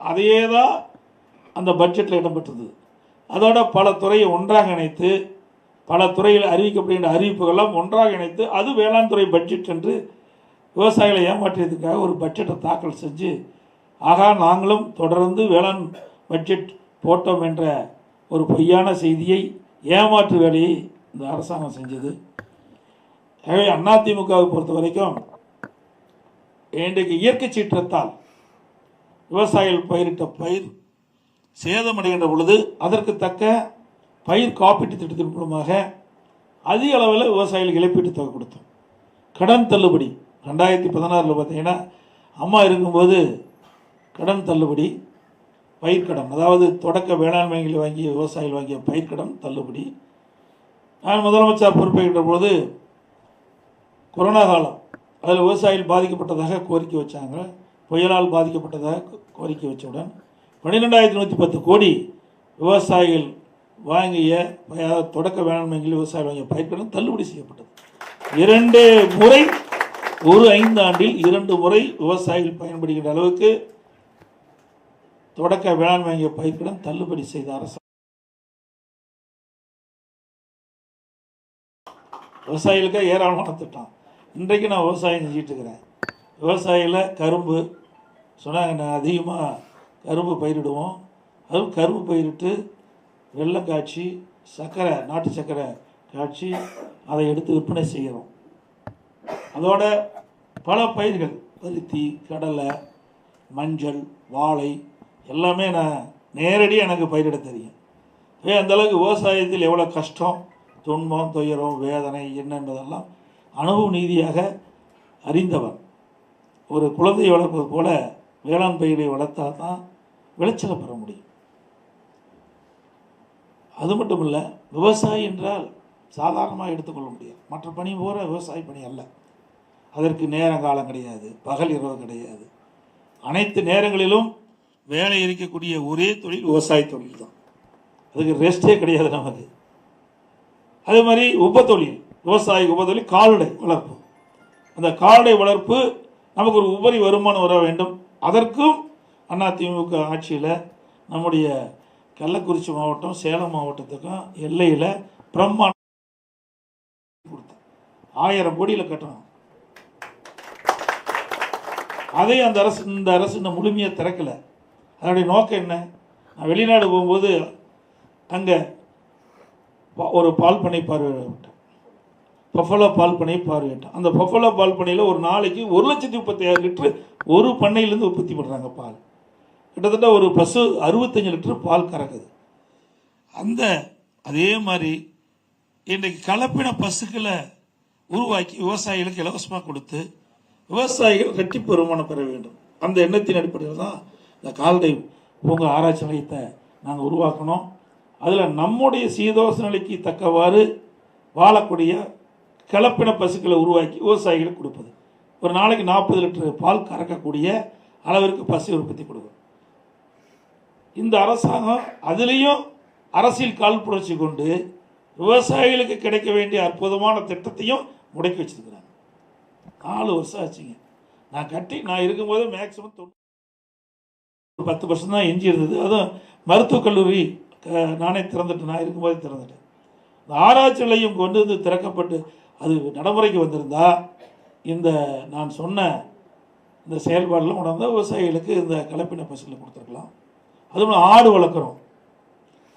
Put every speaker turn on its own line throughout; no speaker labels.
அதையே தான் அந்த பட்ஜெட்டில் இடம்பெற்றது அதோட பல துறையை ஒன்றாக இணைத்து பல துறையில் அறிவிக்கப்படுகின்ற அறிவிப்புகள்லாம் ஒன்றாக இணைத்து அது வேளாண் துறை பட்ஜெட் என்று விவசாயிகளை ஏமாற்றியதுக்காக ஒரு பட்ஜெட்டை தாக்கல் செஞ்சு ஆகா நாங்களும் தொடர்ந்து வேளாண் பட்ஜெட் போட்டோம் என்ற ஒரு பொய்யான செய்தியை ஏமாற்று வேலையை இந்த அரசாங்கம் செஞ்சது. எனவே அதிமுகவை பொறுத்த வரைக்கும் இன்றைக்கு இயற்கை சீற்றத்தால் விவசாயிகள் பயிரிட்ட பயிர் சேதமடைகின்ற பொழுது அதற்கு தக்க பயிர் காப்பீட்டு திட்டத்தின் மூலமாக அதிக அளவில் விவசாயிகளுக்கு இழப்பீட்டு தொகை கொடுத்தோம். கடன் தள்ளுபடி ரெண்டாயிரத்தி பதினாறில் பார்த்தீங்கன்னா அம்மா இருக்கும்போது கடன் தள்ளுபடி பயிர்க்கடன் அதாவது தொடக்க வேளாண்மைகளில் வாங்கிய விவசாயிகள் வாங்கிய பயிர்க்கடன் தள்ளுபடி. நான் முதலமைச்சர் பொறுப்பேற்ற பொழுது கொரோனா காலம் அதில் விவசாயிகள் பாதிக்கப்பட்டதாக கோரிக்கை வச்சாங்க. புயலால் பாதிக்கப்பட்டதாக கோரிக்கை வச்சவுடன் பன்னிரெண்டாயிரத்தி நூற்றி பத்து கோடி விவசாயிகள் வாங்கிய தொடக்க வேளாண்மைகளில் விவசாயிகள் வாங்கிய பயிர்க்கடன் தள்ளுபடி செய்யப்பட்டது. இரண்டு முறை ஒரு ஐந்து ஆண்டில் இரண்டு முறை விவசாயிகள் பயன்படுகின்ற அளவுக்கு தொடக்க வேளாண் வாங்கிய பயிர்க்கடன் தள்ளுபடி செய்த அரசு. விவசாயிகளுக்கு ஏராளமான திட்டம். இன்றைக்கு நான் விவசாயம் செஞ்சிட்டு இருக்கிறேன். விவசாயியில் கரும்பு சொன்னாங்க நான் அதிகமாக கரும்பு பயிரிடுவோம். அதுவும் கரும்பு பயிரிட்டு வெள்ளம் காய்ச்சி சர்க்கரை நாட்டு சர்க்கரை காய்ச்சி அதை எடுத்து விற்பனை செய்கிறோம் அதோட பல பயிர்கள் பருத்தி கடலை மஞ்சள் வாழை எல்லாமே நான் நேரடியாக எனக்கு பயிரிட தெரியும். ஏ அந்த அளவுக்கு விவசாயத்தில் எவ்வளோ கஷ்டம் துன்பம் துயரம் வேதனை என்ன என்பதெல்லாம் அனுபவ நீதியாக அறிந்தவன் ஒரு குழந்தையை வளர்ப்பது போல வேளாண் பயிரை வளர்த்தா தான் விளைச்சலை பெற முடியும். அது மட்டும் இல்லை விவசாயி என்றால் சாதாரணமாக எடுத்துக்கொள்ள முடியாது. மற்ற பணி போகிற விவசாய பணி அல்ல. அதற்கு நேரம் காலம் கிடையாது பகல் இரவு கிடையாது. அனைத்து நேரங்களிலும் வேலை இருக்கக்கூடிய ஒரே தொழில் விவசாய தொழில் தான். அதுக்கு ரெஸ்டே கிடையாது நமக்கு. அதே மாதிரி உபத்தொழில் விவசாய உபத்தொழில் கால்நடை வளர்ப்பு. அந்த கால்நடை வளர்ப்பு நமக்கு ஒரு உபரி வருமானம் வர வேண்டும். அதற்கும் அதிமுக ஆட்சியில் நம்முடைய கள்ளக்குறிச்சி மாவட்டம் சேலம் மாவட்டத்துக்கும் எல்லையில் பிரம்மாண்ட கொடுத்தோம் ஆயிரம் கோடியில் கட்டணும். அதே அந்த அரசு இந்த அரசு இன்னும் முழுமையாக திறக்கலை. அதனுடைய நோக்கம் என்ன? நான் வெளிநாடு போகும்போது அங்கே ஒரு பால் பண்ணை பார்வையிட்டேன் பஃபலோ பால் பண்ணையை பார்வையிட்டேன் அந்த பஃபலோ பால் பண்ணையில் ஒரு நாளைக்கு ஒரு லட்சத்தி முப்பத்தி ஆறு லிட்டரு ஒரு பண்ணையிலேருந்து உற்பத்தி பண்ணுறாங்க பால். கிட்டத்தட்ட ஒரு பசு அறுபத்தஞ்சு லிட்டரு பால் கறக்குது. அந்த அதே மாதிரி இன்றைக்கு கலப்பின பசுக்களை உருவாக்கி விவசாயிகளுக்கு இலவசமாக கொடுத்து விவசாயிகள் ரெட்டிப்பு வருமானம் பெற வேண்டும். அந்த எண்ணத்தின் அடிப்படையில் தான் இந்த கால்நடை பூங்கா ஆராய்ச்சி நிலையத்தை நாங்கள் உருவாக்கணும். அதில் நம்முடைய சீதோஷ நிலைக்கு தக்கவாறு வாழக்கூடிய கலப்பின பசுக்களை உருவாக்கி விவசாயிகளுக்கு கொடுப்பது. ஒரு நாளைக்கு நாற்பது லிட்டர் பால் கறக்கக்கூடிய அளவிற்கு பசு உற்பத்தி கொடுக்கும். இந்த அரசாங்கம் அதுலேயும் அரசியல் கால் புரட்சி கொண்டு விவசாயிகளுக்கு கிடைக்க வேண்டிய அற்புதமான திட்டத்தையும் முடக்கி வச்சிருக்கிறாங்க. நாலு வருஷம் ஆச்சுங்க. நான் கட்டி நான் இருக்கும்போது மேக்ஸிமம் தொண்ணூறு ஒரு பத்து பர்சன்ட் தான் எஞ்சி இருந்தது. அதுவும் மருத்துவக் கல்லூரி க- நானே திறந்துட்டேன். நான் இருக்கும்போது திறந்துட்டேன். இந்த ஆராய்ச்சி நிலையம் கொண்டு வந்து திறக்கப்பட்டு அது நடைமுறைக்கு வந்திருந்தால் இந்த நான் சொன்ன இந்த செயல்பாடெல்லாம் உணர்ந்தால் விவசாயிகளுக்கு இந்த கலப்பின பசுகளை கொடுத்துருக்கலாம். அதுவும் ஆடு வளர்க்குறோம்.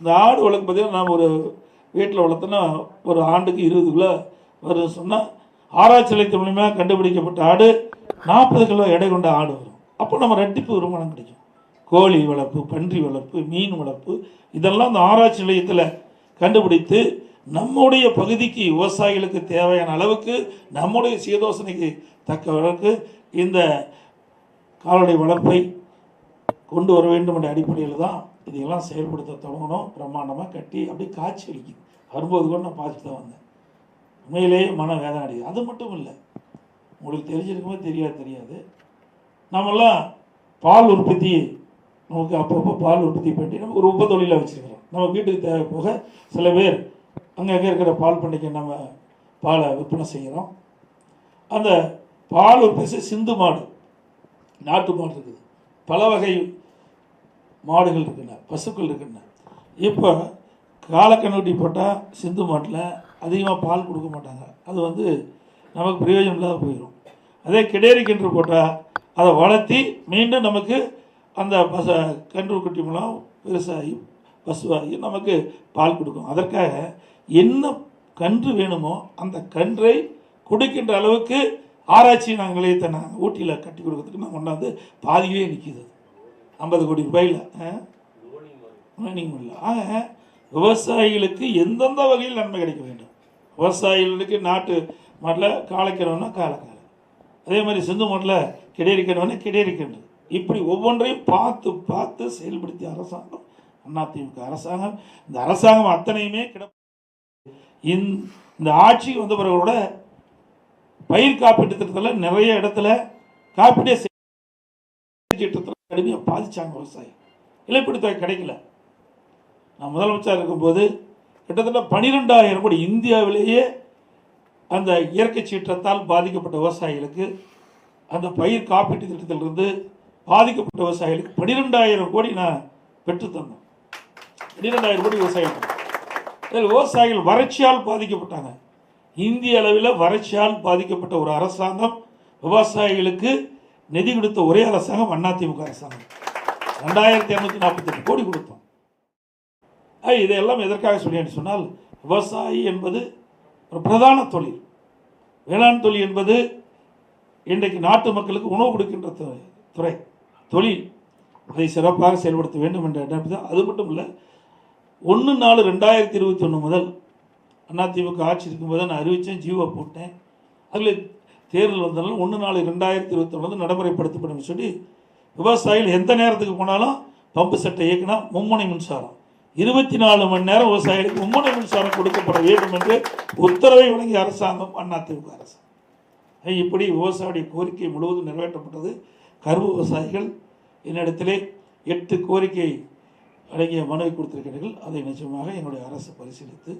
இந்த ஆடு வளர்க்கும் பார்த்தீங்கன்னா நாம் ஒரு வீட்டில் வளர்த்தோன்னா ஒரு ஆண்டுக்கு இருபது கிலோ வருதுன்னு சொன்னால் ஆராய்ச்சி நிலையத்தின் மூலிமா கண்டுபிடிக்கப்பட்ட ஆடு நாற்பது கிலோ எடை கொண்ட ஆடு வரும். அப்போ நம்ம ரெட்டிப்பு வருமானம் கிடைக்கும். கோழி வளர்ப்பு பன்றி வளர்ப்பு மீன் வளர்ப்பு இதெல்லாம் அந்த ஆராய்ச்சி நிலையத்தில் கண்டுபிடித்து நம்முடைய பகுதிக்கு விவசாயிகளுக்கு தேவையான அளவுக்கு நம்முடைய சீதோசனைக்கு தக்க அளவுக்கு இந்த கால்நடை வளர்ப்பை கொண்டு வர வேண்டும் என்ற அடிப்படையில் தான் இதையெல்லாம் செயல்படுத்த தொடங்கணும். பிரம்மாண்டமாக கட்டி அப்படியே காட்சி அளிக்குது வரும்போது கூட நான் பார்த்துட்டு தான் வந்தேன். உண்மையிலேயே மன வேதனை அடிக்குது அது மட்டும் இல்லை உங்களுக்கு தெரிஞ்சிருக்குமே தெரியாது தெரியாது. நம்மெல்லாம் பால் உற்பத்தி நமக்கு அப்பப்போ பால் உற்பத்தி பண்ணி நம்ம ஒரு உப தொழிலாக வச்சுருக்கிறோம். நம்ம வீட்டுக்கு தேவை போக சில பேர் அங்கங்கே இருக்கிற பால் பண்ணைக்கு நம்ம பாலை விற்பனை செய்கிறோம் அந்த பால் உற்பத்தி சிந்து மாடு நாட்டு மாடு இருக்குது. பல வகை மாடுகள் இருக்கின்றன பசுக்கள் இருக்கின்றன. இப்போ காலக்கண்ணுட்டி போட்டால் சிந்து மாட்டில் அதிகமாக பால் கொடுக்க மாட்டாங்க. அது வந்து நமக்கு பிரயோஜனம் இல்லாத போயிடும் அதே கிடேரி கன்று போட்டால் அதை வளர்த்தி மீண்டும் நமக்கு அந்த பச கன்று குட்டி மூலம் பெருசாகி பசுவாகி நமக்கு பால் கொடுக்கும். அதற்காக என்ன கன்று வேணுமோ அந்த கன்றை கொடுக்கின்ற அளவுக்கு ஆராய்ச்சி நாங்களே நாங்கள் ஊட்டியில் கட்டி கொடுக்கறதுக்கு நான் கொண்டாந்து பாதியிலே நிற்கிது. ஐம்பது கோடி ரூபாயில் இல்லை ஆக விவசாயிகளுக்கு எந்தெந்த வகையில் நன்மை கிடைக்க வேண்டும்? விவசாயிகளுக்கு நாட்டு மாட்டில் காளைக்கணும்னா காலக்காலம் அதே மாதிரி சிந்து மாட்டில் கிடையிருக்கணும்னா கிடையிருக்கணும் இப்படி ஒவ்வொன்றையும் பார்த்து பார்த்து செயல்படுத்திய அரசாங்கம் அதிமுக அரசாங்கம். இந்த அரசாங்கம் அத்தனையுமே கிட இந்த இந்த ஆட்சி வந்த பிறகு கூட பயிர் காப்பீட்டு திட்டத்தில் நிறைய இடத்துல காப்பீடே திட்டத்தில் கடுமையாக பாதிச்சாங்க விவசாயி இழப்பீடு தொகை கிடைக்கல. நான் முதலமைச்சர் இருக்கும்போது கிட்டத்தட்ட பனிரெண்டாயிரம் கோடி இந்தியாவிலேயே அந்த இயற்கை சீற்றத்தால் பாதிக்கப்பட்ட விவசாயிகளுக்கு அந்த பயிர் காப்பீட்டு திட்டத்திலிருந்து பாதிக்கப்பட்ட விவசாயிகளுக்கு பன்னிரெண்டாயிரம் கோடி நான் பெற்று தந்தேன். பன்னிரெண்டாயிரம் கோடி விவசாயிகள் இதில் விவசாயிகள் வறட்சியால் பாதிக்கப்பட்டாங்க. இந்திய அளவில் வறட்சியால் பாதிக்கப்பட்ட ஒரு அரசாங்கம் விவசாயிகளுக்கு நிதி கொடுத்த ஒரே அரசாங்கம் அதிமுக அரசாங்கம். ரெண்டாயிரத்தி இரநூத்தி நாற்பத்தெட்டு கோடி கொடுத்தோம். இதையெல்லாம் எதற்காக சொல்லியேன்னு சொன்னால் விவசாயி என்பது ஒரு பிரதான தொழில். வேளாண் தொழில் என்பது இன்றைக்கு நாட்டு மக்களுக்கு உணவு கொடுக்கின்ற துறை துறை தொழில். அதை சிறப்பாக செயல்படுத்த வேண்டும் என்ற அது மட்டும் இல்லை ஒன்று நாலு ரெண்டாயிரத்தி இருபத்தி ஒன்று முதல் அதிமுக ஆட்சி இருக்கும்போது நான் அறிவித்தேன் ஜீவோ போட்டேன். அதில் தேர்தல் வந்தனால ஒன்று நாலு ரெண்டாயிரத்தி இருபத்தி ஒன்று நடைமுறைப்படுத்தப்படும் சொல்லி விவசாயிகள் எந்த நேரத்துக்கு போனாலும் பம்பு செட்டை இயக்கினா மும்முனை மின்சாரம். இருபத்தி நாலு மணி நேரம் விவசாயிகளுக்கு மும்முனை மின்சாரம் கொடுக்கப்பட வேண்டும் என்று உத்தரவை வழங்கிய அரசாங்கம் அதிமுக அரசு. இப்படி விவசாயிய கோரிக்கை முழுவதும் நிறைவேற்றப்பட்டது. கரும்பு விவசாயிகள் என்னிடத்திலே எட்டு கோரிக்கை அடங்கிய மனுவை கொடுத்திருக்கிறீர்கள். அதை நிச்சயமாக என்னுடைய அரசு பரிசீலித்து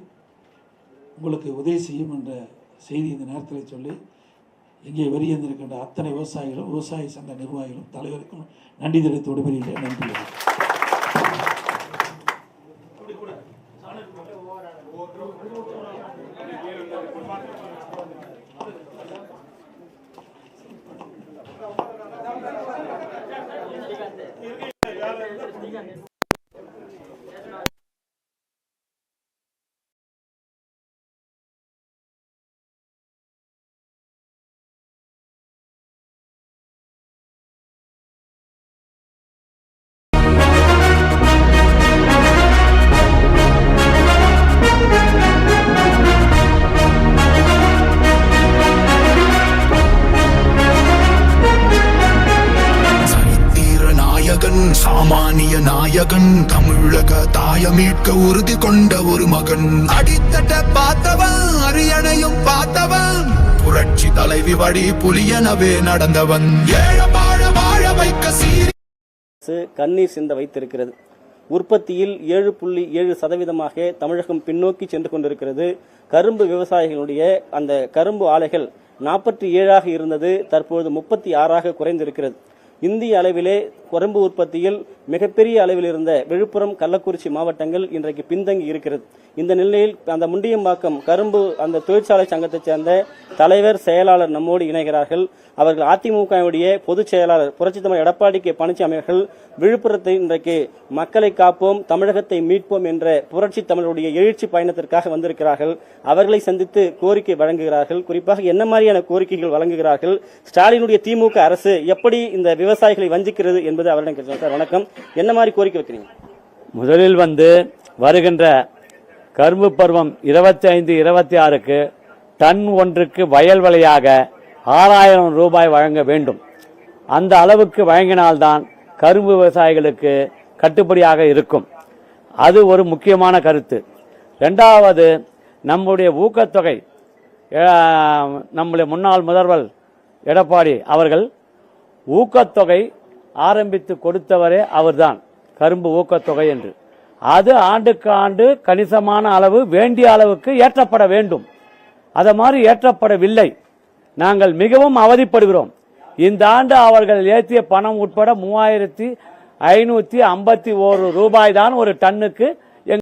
உங்களுக்கு உதவி செய்யும் என்ற செய்தி இந்த நேரத்தில் சொல்லி இங்கே வெளியேந்திருக்கின்ற அத்தனை விவசாயிகளும் விவசாய சங்க நிர்வாகிகளும் தலைவருக்கும் நன்றி தெரிவித்து விடுபெறுகிறேன் நன்றி.
சாமானிய நாயகன் தமிழக தாய மீட்க உறுதி கொண்ட ஒரு மகன். அடித்தட்ட பார்த்தவன் அரியணையும் பார்த்தவன். புரட்சி தலைவி வழி புலியனவே நடந்தவன். ஏழபாழ வாழ வைக்க சீரி
கண்ணீர் சிந்த வைத்திருக்கிறது. உற்பத்தியில் ஏழு புள்ளி ஏழு சதவீதமாக தமிழகம் பின்னோக்கி சென்று கொண்டிருக்கிறது. கரும்பு விவசாயிகளுடைய அந்த கரும்பு ஆலைகள் நாற்பத்தி ஏழாக இருந்தது தற்பொழுது முப்பத்தி ஆறாக குறைந்திருக்கிறது. இந்திய அளவிலே கரும்பு உற்பத்தியில் மிகப்பெரிய அளவில் இருந்த விழுப்புரம் கள்ளக்குறிச்சி மாவட்டங்கள் இன்றைக்கு பின்தங்கி இருக்கிறது. இந்த நிலையில் அந்த முண்டியம்பாக்கம் கரும்பு அந்த தொழிற்சாலை சங்கத்தைச் சேர்ந்த தலைவர் செயலாளர் நம்மோடு இணைகிறார்கள். அவர்கள் அதிமுகவுடைய பொதுச் செயலாளர் புரட்சி தலைவர் எடப்பாடி கே. பழனிசாமி அவர்கள் விழுப்புரத்தை இன்றைக்கு மக்களை காப்போம் தமிழகத்தை மீட்போம் என்ற புரட்சி தமிழருடைய எழுச்சி பயணத்திற்காக வந்திருக்கிறார்கள். அவர்களை சந்தித்து கோரிக்கை வழங்குகிறார்கள். குறிப்பாக என்ன மாதிரியான கோரிக்கைகள் வழங்குகிறார்கள்? ஸ்டாலினுடைய திமுக அரசு எப்படி இந்த விவசாயிகளை வஞ்சிக்கிறது என்பது அவரிடம் கேட்கிறோம் சார் வணக்கம். என்ன மாதிரி கோரிக்கை வைக்கிறீங்க?
முதலில் வந்து வருகின்ற கரும்பு பருவம் இருபத்தி ஐந்து இருபத்தி ஆறுக்கு டன் ஒன்றுக்கு வயல் விலையாக ஆறாயிரம் ரூபாய் வழங்க வேண்டும். அந்த அளவுக்கு வழங்கினால்தான் கரும்பு விவசாயிகளுக்கு கட்டுப்படியாக இருக்கும். அது ஒரு முக்கியமான கருத்து. ரெண்டாவது நம்முடைய ஊக்கத்தொகை நம்முடைய முன்னாள் முதல்வர் எடப்பாடி அவர்கள் ஊக்கத்தொகை ஆரம்பித்து கொடுத்தவரே அவர்தான். கரும்பு ஊக்கத்தொகை என்று. அது ஆண்டுக்கு ஆண்டு கணிசமான அளவு வேண்டிய அளவுக்கு ஏற்றப்பட வேண்டும். அதை மாதிரி ஏற்றப்படவில்லை. நாங்கள் மிகவும் அவதிப்படுகிறோம். இந்த ஆண்டு அவர்கள் ஏற்றிய பணம் உட்பட மூவாயிரத்தி ஐநூற்றி ஐம்பத்தி ஒரு ரூபாய் தான் ஒரு டன்னுக்கு